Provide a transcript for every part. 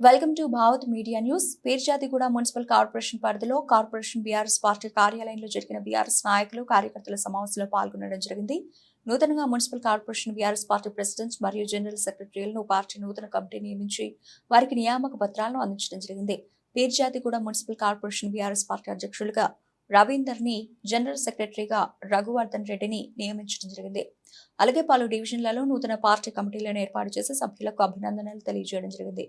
Welcome to Bhavat media news. Peerzadiguda municipal corporation పరిధిలో corporation BRS party కార్యాలయంలో జరిగిన BRS నాయకులు కార్యకర్తల సమావేశంలో పాల్గొనడం జరిగింది. నూతనంగా municipal corporation BRS party president మరియు జనరల్ సెక్రటరీలను పార్టీ నూతన కమిటీ నియమించి వారికి నియామక పత్రాలను అందించడం జరిగింది. Peerzadiguda municipal corporation BRS party అధ్యక్షులుగా రవీందర్ని జనరల్ సెక్రటరీగా రఘువర్ధన్ రెడ్డిని నియమించడం జరిగింది. అలాగే పలు డివిజన్లలో నూతన పార్టీ కమిటీలను ఏర్పాటు చేసి సభ్యులకు అభినందనలు తెలియజేయడం జరిగింది.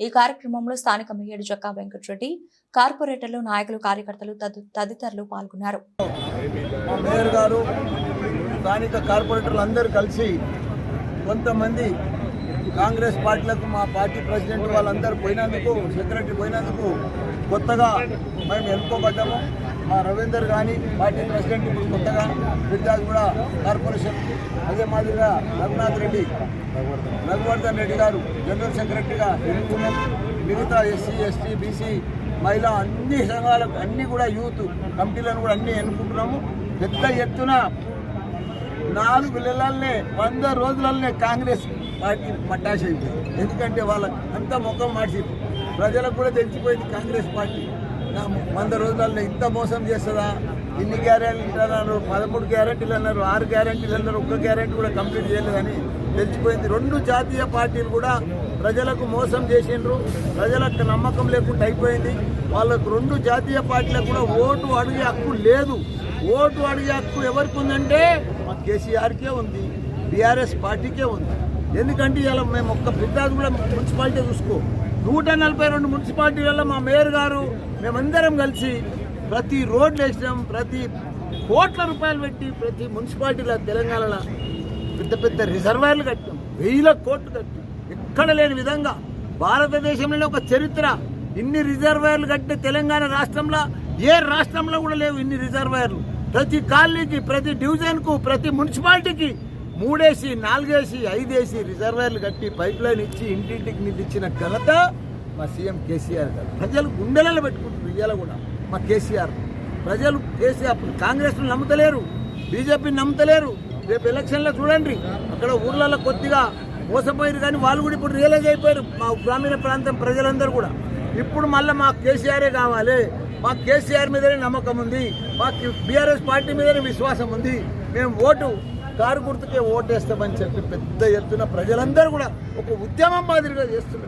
ఈ కార్యక్రమంలో స్థానిక మేయర్ జక్కా వెంకటరెడ్డి కార్పొరేటర్లు నాయకులు కార్యకర్తలు తదితరులు పాల్గొన్నారు. మేయర్ గారు స్థానిక కార్పొరేటర్లు అందరూ కలిసి కొంతమంది కాంగ్రెస్ పార్టీలకు మా పార్టీ ప్రెసిడెంట్ వాళ్ళందరూ పోయినందుకు సెక్రటరీ పోయినందుకు కొత్తగా మేము ఎన్నుకోబడ్డాము. మా రవీందర్ కానీ పార్టీ ప్రెసిడెంట్ ఇప్పుడు కొత్తగా విద్యార్థి కూడా కార్పొరేషన్ అదే మాదిరిగా రఘునాథ్ రెడ్డి రఘువర్ధన్ రెడ్డి గారు జనరల్ సెక్రటరీగా ఎన్నుకున్నాం మిగతా ఎస్సీ ఎస్టీ బీసీ మహిళా అన్ని సంఘాలకు అన్నీ కూడా యూత్ కమిటీలను కూడా అన్నీ ఎన్నుకుంటున్నాము. పెద్ద ఎత్తున నాలుగు నెలలనే వంద రోజులనే కాంగ్రెస్ పార్టీ మట్టాసి అయిపోయింది ఎందుకంటే వాళ్ళ అంత ముఖం మార్చి ప్రజలకు కూడా తెలిసిపోయింది కాంగ్రెస్ పార్టీ. వంద రోజులలో ఇంత మోసం చేస్తుందా? ఇన్ని గ్యారెంటీలు అన్నారు పదమూడు గ్యారెంటీలు అన్నారు ఆరు గ్యారెంటీలు అన్నారు ఒక్క గ్యారెంటీ కూడా కంప్లీట్ చేయలేదని తెలిసిపోయింది. రెండు జాతీయ పార్టీలు కూడా ప్రజలకు మోసం చేసిండ్రు. ప్రజలకు నమ్మకం లేకుండా అయిపోయింది. వాళ్ళకు రెండు జాతీయ పార్టీలకు కూడా ఓటు అడిగే హక్కు లేదు. ఓటు అడిగే హక్కు ఎవరికి ఉందంటే కేసీఆర్కే ఉంది బీఆర్ఎస్ పార్టీకే ఉంది. ఎందుకంటే ఇలా మేము ఒక్క పెద్దాది కూడా మున్సిపాలిటీ చూసుకో. నూట నలభై రెండు మున్సిపాలిటీలలో మా మేయర్ గారు మేమందరం కలిసి ప్రతి రోడ్లు వేసినాం ప్రతి కోట్ల రూపాయలు పెట్టి ప్రతి మున్సిపాలిటీలో తెలంగాణలో పెద్ద పెద్ద రిజర్వాయర్లు కట్టాం వేల కోట్లు కట్టాం ఎక్కడ లేని విధంగా భారతదేశంలోనే ఒక చరిత్ర. ఇన్ని రిజర్వాయర్లు కట్టిన తెలంగాణ రాష్ట్రంలో ఏ రాష్ట్రంలో కూడా లేవు ఇన్ని రిజర్వాయర్లు. ప్రతి కాలనీకి ప్రతి డివిజన్కు ప్రతి మున్సిపాలిటీకి మూడేసి నాలుగేసి ఐదేసి రిజర్వాయర్లు కట్టి పైప్ లైన్ ఇచ్చి ఇంటింటికి నీళ్ళు ఇచ్చిన ఘనత మా సీఎం కేసీఆర్ గారు. ప్రజలు గుండెలలో పెట్టుకుంటారు ఇయ్యాల కూడా మా కేసీఆర్. ప్రజలు కేసీఆర్ కాంగ్రెస్ను నమ్ముతలేరు బీజేపీని నమ్ముతలేరు. రేపు ఎలక్షన్లో చూడండి అక్కడ ఊర్లలో కొద్దిగా మోసపోయారు కానీ వాళ్ళు కూడా ఇప్పుడు రియలైజ్ అయిపోయారు మా గ్రామీణ ప్రాంతం ప్రజలందరూ కూడా. ఇప్పుడు మళ్ళీ మా కేసీఆరే కావాలి మా కేసీఆర్ మీదనే నమ్మకం ఉంది. మాకు బీఆర్ఎస్ పార్టీ మీదనే విశ్వాసం ఉంది. మేము ఓటు కారు గుర్తుకే ఓటేస్తామని చెప్పి పెద్ద ఎత్తున ప్రజలందరూ కూడా ఒక ఉద్యమం మాదిరిగా చేస్తున్నారు.